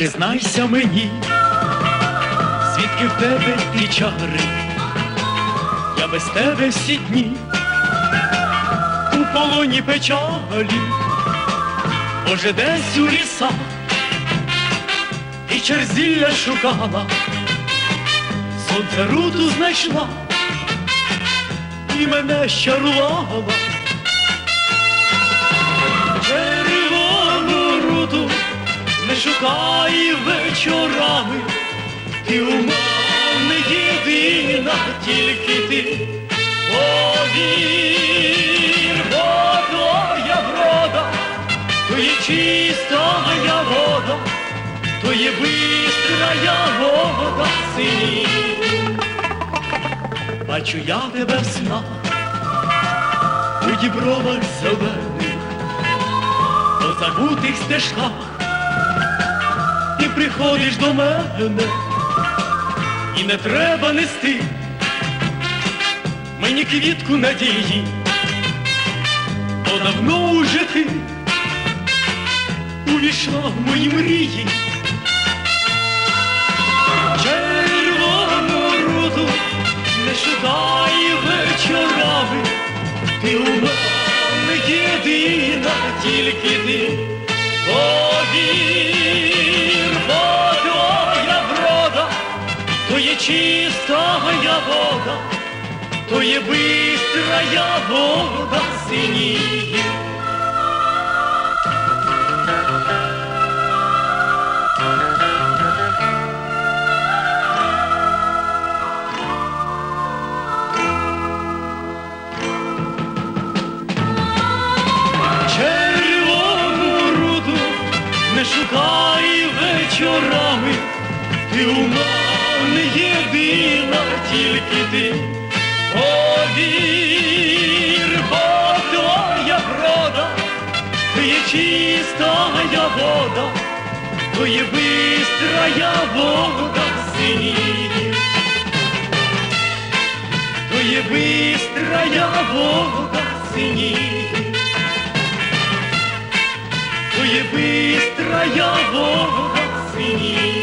Признайся мені, звідки в тебе ті чари, я без тебе всі дні у полоні печалі, може десь у лісах і черзілля шукала, сонце руту знайшла і мене щарувала. Шукай вечорами, ти у мене єдина, тільки ти повір, бо твоя врода, то є чистая вода, то є бистрая вода синій. Бачу я тебе в снах, у дібровах зелених, по забутих стежках, приходиш до мене, і не треба нести мені квітку надії, бо давно уже ти увійшла в мої мрії. Червону руду не шукай вечорами, ти у мене єдина, тільки ти. Повір, то є чистая вода, то є бистрая вода синіє. Червону руду не шукай вечорами, ти у мене єдина, тільки ти повір, бо твоя врода, то є чистая вода, то є бистрая вода синіє, то є вода синіє. То є бистрая вода синіє.